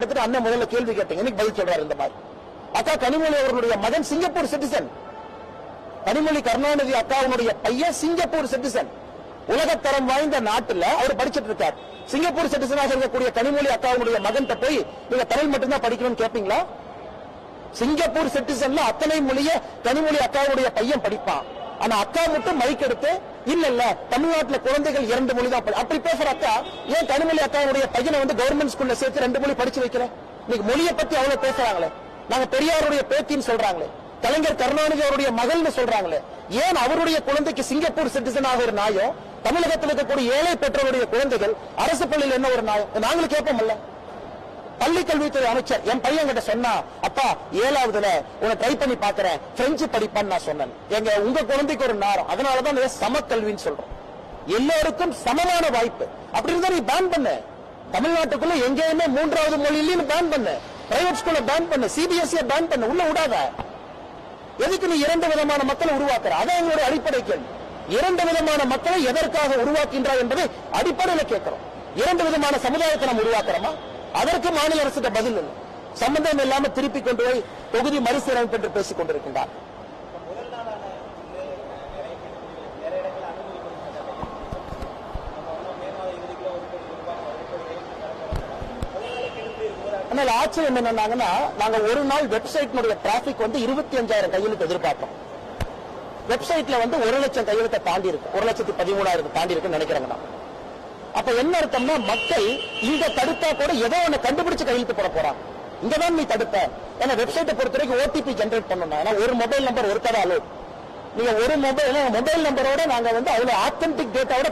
கிட்டத்தட்ட அண்ணன் முதல்ல கேள்வி கேட்டேன் இன்னைக்கு பதில் சொல்றாரு இந்த மாதிரி. அக்கா கனிமொழி அவர்களுடைய மகன் சிங்கப்பூர் சிட்டிசன் கனிமொழி கருணாநிதி அக்காவுடைய பையன் சிங்கப்பூர் சிட்டிசன் உலகத்தரம் வாய்ந்த நாட்டுல அவர் படிச்சிட்டு இருக்கார். சிங்கப்பூர் சிட்டிசனாக இருக்கக்கூடிய கனிமொழி அக்காவுடைய மகன்கிட்ட போய் நீங்க தமிழ் மட்டும்தான் படிக்கணும்னு கேட்பீங்களா சிங்கப்பூர் சிட்டிசன்ல அத்தனை மொழிய கனிமொழி அக்காவுடைய பையன் படிப்பான். ஆனா அக்கா மட்டும் மைக் எடுத்து இல்ல இல்ல தமிழ்நாட்டுல குழந்தைகள் இரண்டு மொழி தான் அப்படி பேசுற அக்கா ஏன் கனிமொழி அக்காவுடைய பையனை வந்து கவர்மெண்ட் ஸ்கூல்ல சேர்த்து ரெண்டு மொழி படிச்சு வைக்கல இன்னைக்கு மொழியை பத்தி அவ்வளவு பேசுறாங்களே. நாங்க பெரியாருடைய பேத்தின்னு சொல்றாங்களே. கலைஞர் கருணாநிதி அவருடைய மகள்னு சொல்றாங்களே. ஏன் அவருடைய குழந்தைக்கு சிங்கப்பூர் சிட்டிசன் ஆகிற நாயோ தமிழகத்தில் இருக்கக்கூடிய ஏழை பெற்றோருடைய குழந்தைகள் அரசு பள்ளியில் என்ன ஒரு நாயம் நாங்களும் கேட்போம்ல பள்ளி கல்வித்துறை அமைச்சர் என் பையன் கிட்ட சொன்னா அப்பா ஏழாவதுல உன்னை ட்ரை பண்ணி பாக்குறேன். பிரெஞ்சு படிப்பான்னு நான் சொன்னேன். எங்க உங்க குழந்தைக்கு ஒரு நேரம். அதனாலதான் சமக்கல்வின்னு சொல்றோம். எல்லோருக்கும் சமமான வாய்ப்பு. அப்படி இருந்தா நீ பேன் பண்ணு. தமிழ்நாட்டுக்குள்ள எங்கேயுமே மூன்றாவது மொழியிலும் பேன் பண்ணு. பிரைவேட் ஸ்கூல்ல பேன் பண்ண. சிபிஎஸ்இ பேன் பண்ண. உள்ள விடாத. எதுக்கு நீ இரண்டு விதமான மக்களை உருவாக்குற? அதான் எங்களுடைய அடிப்படை கேள்வி. இரண்டு விதமான மக்களை எதற்காக உருவாக்கின்றாய் என்பதை அடிப்படையில் கேட்கிறோம். இரண்டு விதமான சமுதாயத்தை நாம் உருவாக்குறோமா? அதற்கு மாநில அரசுக்கு பதில் இல்லை. சம்பந்தம் இல்லாம திருப்பி கொண்டு போய் தொகுதி மறுசீரமைப்பு என்று பேசிக் கொண்டிருக்கின்றார். ஆனால் ஆச்சரியம் என்னன்னாங்கன்னா நாங்க ஒரு நாள் வெப்சைட்னுடைய டிராபிக் வந்து இருபத்தி அஞ்சாயிரம் கையெழுத்து எதிர்பார்த்தோம். வெப்சைட்ல வந்து ஒரு லட்சம் கையெழுத்தை தாண்டி இருக்கு ஒரு லட்சத்தி பதிமூணாயிரத்தை தாண்டி இருக்குன்னு நினைக்கிறேங்க நான் அப்ப என்ன அர்த்தம்னா மக்கள் இங்க தடுத்தா கூட ஏதோ ஒண்ணு கண்டுபிடிச்சு கையெழுத்து போட போறாங்க. இங்கதான் நீ தடுப்ப ஏன்னா வெப்சைட்டை பொறுத்த வரைக்கும் ஓடிபி ஜென்ரேட் பண்ணணும். ஏன்னா ஒரு மொபைல் நம்பர் ஒரு அலோ நீங்க ஒரு மொபைல் மொபைல் நம்பரோட நாங்க வந்து அவ்வளவு ஆத்தென்டிக் டேட்டாவோட